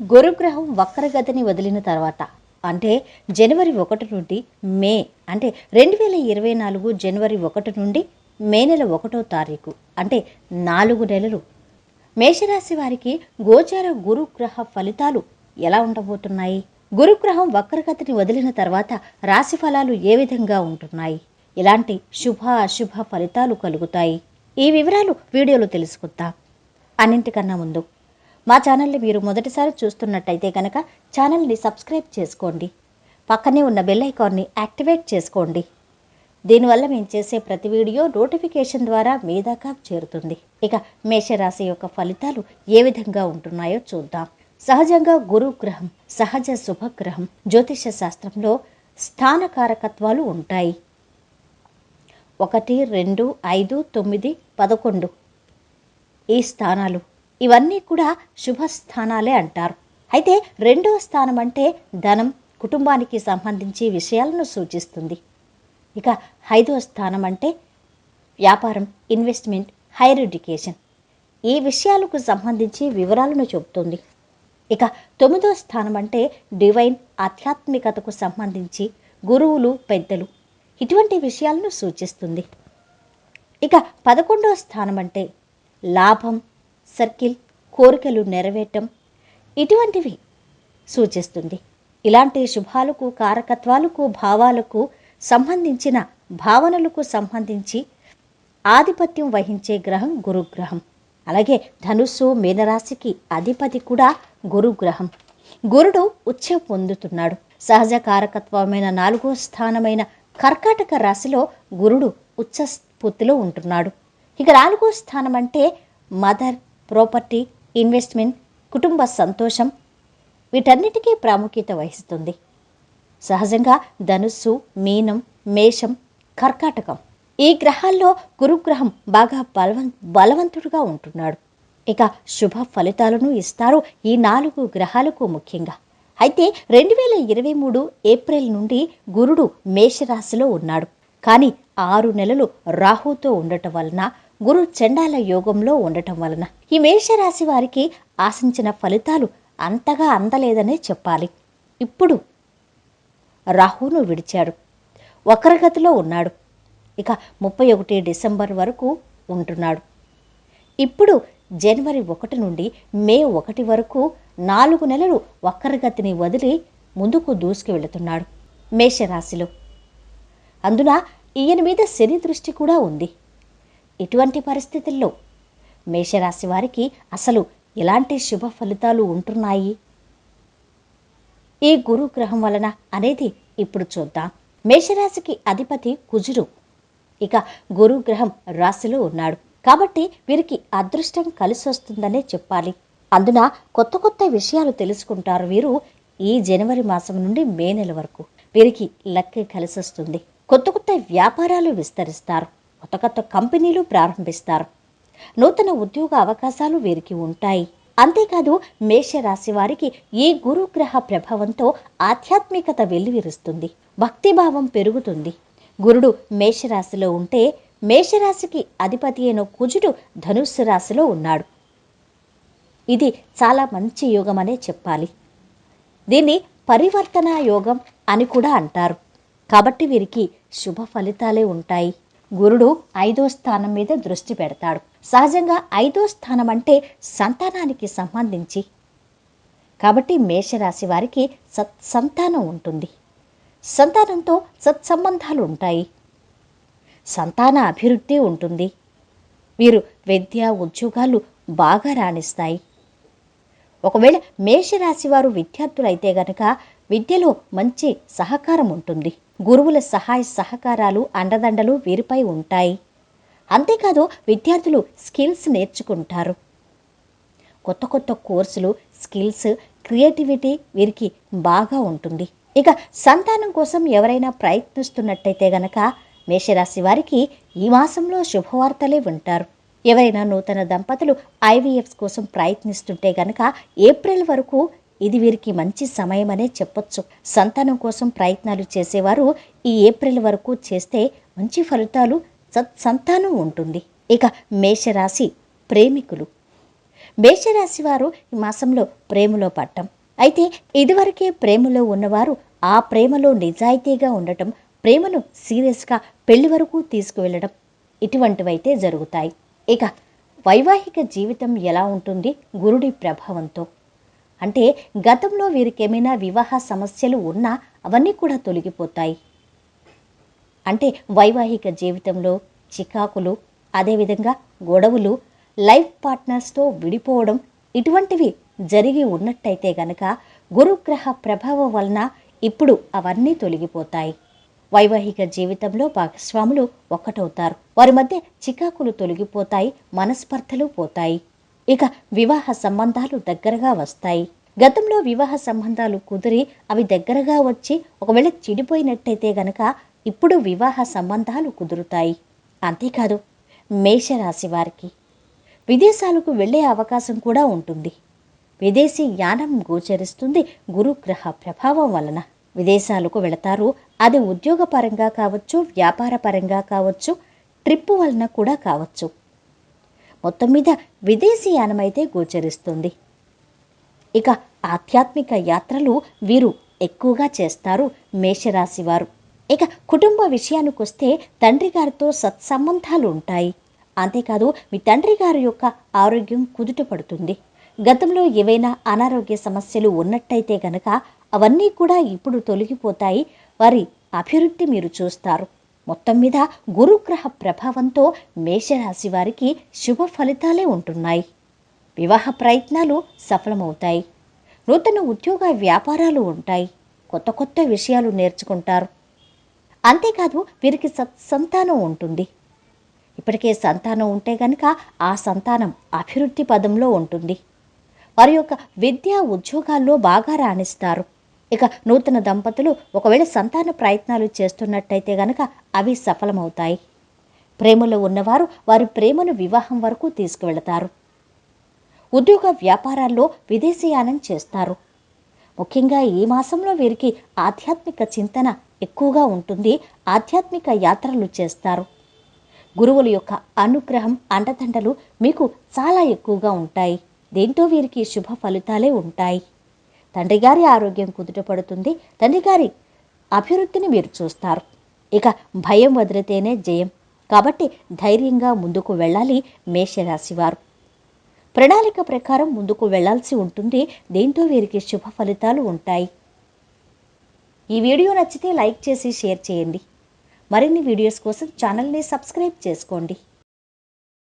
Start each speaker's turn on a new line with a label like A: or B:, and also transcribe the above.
A: గురుగ్రహం వక్రగతిని వదిలిన తర్వాత అంటే జనవరి ఒకటి నుండి మే అంటే రెండు వేల ఇరవై నాలుగు జనవరి ఒకటి నుండి మే నెల ఒకటో తారీఖు అంటే నాలుగు నెలలు. మేషరాశి వారికి గోచార గురుగ్రహ ఫలితాలు ఎలా ఉండబోతున్నాయి? గురుగ్రహం వక్రగతిని వదిలిన తర్వాత రాశి ఫలాలు ఏ విధంగా ఉంటున్నాయి? ఇలాంటి శుభ అశుభ ఫలితాలు కలుగుతాయి. ఈ వివరాలు వీడియోలో తెలుసుకుందాం. అన్నింటికన్నా ముందు మా ఛానల్ని మీరు మొదటిసారి చూస్తున్నట్టయితే కనుక ఛానల్ని సబ్స్క్రైబ్ చేసుకోండి. పక్కనే ఉన్న బెల్ ఐకాన్ని యాక్టివేట్ చేసుకోండి. దీనివల్ల మేము చేసే ప్రతి వీడియో నోటిఫికేషన్ ద్వారా మీ దాకా చేరుతుంది. ఇక మేషరాశి యొక్క ఫలితాలు ఏ విధంగా ఉంటున్నాయో చూద్దాం. సహజంగా గురు గ్రహం సహజ శుభగ్రహం జ్యోతిష శాస్త్రంలో స్థాన కారకత్వాలు ఉంటాయి. ఒకటి రెండు ఐదు తొమ్మిది పదకొండు ఈ స్థానాలు. ఇవన్నీ కూడా శుభ స్థానాలే అంటారు. అయితే రెండవ స్థానం అంటే ధనం కుటుంబానికి సంబంధించి విషయాలను సూచిస్తుంది. ఇక ఐదవ స్థానం అంటే వ్యాపారం ఇన్వెస్ట్మెంట్ హైర్ ఎడ్యుకేషన్. ఈ విషయాలకు సంబంధించి వివరాలను చెబుతుంది. ఇక తొమ్మిదవ స్థానం అంటే డివైన్ ఆధ్యాత్మికతకు సంబంధించి గురువులు పెద్దలు ఇటువంటి విషయాలను సూచిస్తుంది. ఇక పదకొండవ స్థానం అంటే లాభం సర్కిల్ కోరికలు నెరవేరటం ఇటువంటివి సూచిస్తుంది. ఇలాంటి శుభాలకు కారకత్వాలకు భావాలకు సంబంధించిన భావనలకు సంబంధించి ఆధిపత్యం వహించే గ్రహం గురుగ్రహం. అలాగే ధనుస్సు మీనరాశికి అధిపతి కూడా గురుగ్రహం. గురుడు ఉచ్చ పొందుతున్నాడు. సహజ కారకత్వమైన నాలుగో స్థానమైన కర్కాటక రాశిలో గురుడు ఉచ్చ స్ఫూర్తిలో ఉంటున్నాడు. ఇక నాలుగో స్థానం అంటే మదర్ ప్రాపర్టీ ఇన్వెస్ట్మెంట్ కుటుంబ సంతోషం వీటన్నిటికీ ప్రాముఖ్యత వహిస్తుంది. సహజంగా ధనుస్సు మీనం మేషం కర్కాటకం ఈ గ్రహాల్లో గురుగ్రహం బాగా బలవం బలవంతుడుగా ఉంటున్నాడు. ఇక శుభ ఫలితాలను ఇస్తారు ఈ నాలుగు గ్రహాలకు ముఖ్యంగా. అయితే రెండు వేల ఇరవై మూడు ఏప్రిల్ నుండి గురుడు మేషరాశిలో ఉన్నాడు. కానీ ఆరు నెలలు రాహుతో ఉండటం వలన గురు చండాల యోగంలో ఉండటం వలన ఈ మేషరాశి వారికి ఆశించిన ఫలితాలు అంతగా అందలేదనే చెప్పాలి. ఇప్పుడు రాహును విడిచాడు. వక్రగతిలో ఉన్నాడు. ఇక ముప్పై ఒకటి డిసెంబర్ వరకు ఉంటున్నాడు. ఇప్పుడు జనవరి ఒకటి నుండి మే ఒకటి వరకు నాలుగు నెలలు వక్రగతిని వదిలి ముందుకు దూసుకు వెళుతున్నాడు మేషరాశిలో. అందున ఈయన మీద శని దృష్టి కూడా ఉంది. ఇటువంటి పరిస్థితుల్లో మేషరాశి వారికి అసలు ఎలాంటి శుభ ఫలితాలు ఉంటున్నాయి? ఈ గురుగ్రహం వలన అనేది ఇప్పుడు చూద్దాం. మేషరాశికి అధిపతి కుజుడు. ఇక గురుగ్రహం రాశిలో ఉన్నాడు. కాబట్టి వీరికి అదృష్టం కలిసి వస్తుందనే చెప్పాలి. అందున కొత్త కొత్త విషయాలు తెలుసుకుంటారు వీరు ఈ జనవరి మాసం నుండి మే నెల వరకు. వీరికి లక్ కలిసి వస్తుంది కొత్త కొత్త వ్యాపారాలు విస్తరిస్తారు. కొత్త కొత్త కంపెనీలు ప్రారంభిస్తారు. నూతన ఉద్యోగ అవకాశాలు వీరికి ఉంటాయి. అంతేకాదు మేషరాశి వారికి ఈ గురుగ్రహ ప్రభావంతో ఆధ్యాత్మికత వెల్లివిరుస్తుంది. భక్తిభావం పెరుగుతుంది. గురుడు మేషరాశిలో ఉంటే మేషరాశికి అధిపతి అయిన కుజుడు ధనుస్సు రాశిలో ఉన్నాడు. ఇది చాలా మంచి యోగం అనే చెప్పాలి. దీన్ని పరివర్తన యోగం అని కూడా అంటారు. కాబట్టి వీరికి శుభ ఫలితాలే ఉంటాయి. గురుడు ఐదో స్థానం మీద దృష్టి పెడతాడు. సహజంగా ఐదో స్థానం అంటే సంతానానికి సంబంధించి. కాబట్టి మేషరాశి వారికి సత్సంతానం ఉంటుంది. సంతానంతో సత్సంబంధాలు ఉంటాయి. సంతాన అభివృద్ధి ఉంటుంది. వీరు విద్య ఉద్యోగాలు బాగా రాణిస్తాయి. ఒకవేళ మేషరాశి వారు విద్యార్థులైతే గనక విద్యలో మంచి సహకారం ఉంటుంది. గురువుల సహాయ సహకారాలు అండదండలు వీరిపై ఉంటాయి. అంతేకాదు విద్యార్థులు స్కిల్స్ నేర్చుకుంటారు. కొత్త కొత్త కోర్సులు స్కిల్స్ క్రియేటివిటీ వీరికి బాగా ఉంటుంది. ఇక సంతానం కోసం ఎవరైనా ప్రయత్నిస్తున్నట్టయితే గనక మేషరాశి వారికి ఈ మాసంలో శుభవార్తలే వింటారు. ఎవరైనా నూతన దంపతులు ఐవీఎఫ్స్ కోసం ప్రయత్నిస్తుంటే గనక ఏప్రిల్ వరకు ఇది వీరికి మంచి సమయమనే చెప్పొచ్చు. సంతానం కోసం ప్రయత్నాలు చేసేవారు ఈ ఏప్రిల్ వరకు చేస్తే మంచి ఫలితాలు సత్సంతానం ఉంటుంది. ఇక మేషరాశి ప్రేమికులు. మేషరాశి వారు ఈ మాసంలో ప్రేమలో పట్టం అయితే ఇదివరకే ప్రేమలో ఉన్నవారు ఆ ప్రేమలో నిజాయితీగా ఉండటం ప్రేమను సీరియస్గా పెళ్ళి వరకు తీసుకువెళ్ళడం ఇటువంటివైతే జరుగుతాయి. ఇక వైవాహిక జీవితం ఎలా ఉంటుంది? గురుడి ప్రభావంతో. అంటే గతంలో వీరికేమైనా వివాహ సమస్యలు ఉన్నా అవన్నీ కూడా తొలగిపోతాయి. అంటే వైవాహిక జీవితంలో చికాకులు అదేవిధంగా గొడవలు లైఫ్ పార్ట్నర్స్తో విడిపోవడం ఇటువంటివి జరిగి ఉన్నట్టయితే గనక గురుగ్రహ ప్రభావం వలన ఇప్పుడు అవన్నీ తొలగిపోతాయి. వైవాహిక జీవితంలో భాగస్వాములు ఒక్కటవుతారు. వారి మధ్య చికాకులు తొలగిపోతాయి మనస్పర్ధలు పోతాయి. ఇక వివాహ సంబంధాలు దగ్గరగా వస్తాయి. గతంలో వివాహ సంబంధాలు కుదిరి అవి దగ్గరగా వచ్చి ఒకవేళ చెడిపోయినట్టయితే గనక ఇప్పుడు వివాహ సంబంధాలు కుదురుతాయి. అంతేకాదు మేషరాశి వారికి విదేశాలకు వెళ్ళే అవకాశం కూడా ఉంటుంది. విదేశీ యానం గోచరిస్తుంది గురుగ్రహ ప్రభావం వలన. విదేశాలకు వెళతారు అది ఉద్యోగపరంగా కావచ్చు వ్యాపారపరంగా కావచ్చు ట్రిప్ వలన కూడా కావచ్చు. మొత్తం మీద విదేశీయానమైతే గోచరిస్తుంది. ఇక ఆధ్యాత్మిక యాత్రలు వీరు ఎక్కువగా చేస్తారు మేషరాశి వారు. ఇక కుటుంబ విషయానికి వస్తే తండ్రి గారితో సత్సంబంధాలు ఉంటాయి. అంతేకాదు మీ తండ్రి గారి యొక్క ఆరోగ్యం కుదుట పడుతుంది. గతంలో ఏవైనా అనారోగ్య సమస్యలు ఉన్నట్టయితే గనక అవన్నీ కూడా ఇప్పుడు తొలగిపోతాయి. వారి అభివృద్ధి మీరు చూస్తారు. మొత్తం మీద గురుగ్రహ ప్రభావంతో మేషరాశి వారికి శుభ ఫలితాలే ఉంటున్నాయి. వివాహ ప్రయత్నాలు సఫలమవుతాయి. నూతన ఉద్యోగ వ్యాపారాలు ఉంటాయి. కొత్త కొత్త విషయాలు నేర్చుకుంటారు. అంతేకాదు వీరికి సంతానం ఉంటుంది. ఇప్పటికే సంతానం ఉంటే గనక ఆ సంతానం అభివృద్ధి పదంలో ఉంటుంది. వారి యొక్క విద్యా ఉద్యోగాల్లో బాగా రాణిస్తారు. ఇక నూతన దంపతులు ఒకవేళ సంతాన ప్రయత్నాలు చేస్తున్నట్టయితే గనక అవి సఫలమవుతాయి. ప్రేమలో ఉన్నవారు వారి ప్రేమను వివాహం వరకు తీసుకువెళతారు. ఉద్యోగ వ్యాపారాల్లో విదేశీయానం చేస్తారు. ముఖ్యంగా ఈ మాసంలో వీరికి ఆధ్యాత్మిక చింతన ఎక్కువగా ఉంటుంది. ఆధ్యాత్మిక యాత్రలు చేస్తారు. గురువుల యొక్క అనుగ్రహం అండదండలు మీకు చాలా ఎక్కువగా ఉంటాయి. దీంతో వీరికి శుభ ఫలితాలే ఉంటాయి. తండ్రి గారి ఆరోగ్యం కుదుటపడుతుంది తండ్రి గారి అభివృద్ధిని మీరు చూస్తారు. ఇక భయం వదిలితేనే జయం. కాబట్టి ధైర్యంగా ముందుకు వెళ్ళాలి మేషరాశివారు ప్రణాళిక ప్రకారం ముందుకు వెళ్ళాల్సి ఉంటుంది. దీంతో వీరికి శుభ ఫలితాలు ఉంటాయి. ఈ వీడియో నచ్చితే లైక్ చేసి షేర్ చేయండి. మరిన్ని వీడియోస్ కోసం ఛానల్ని సబ్స్క్రైబ్ చేసుకోండి.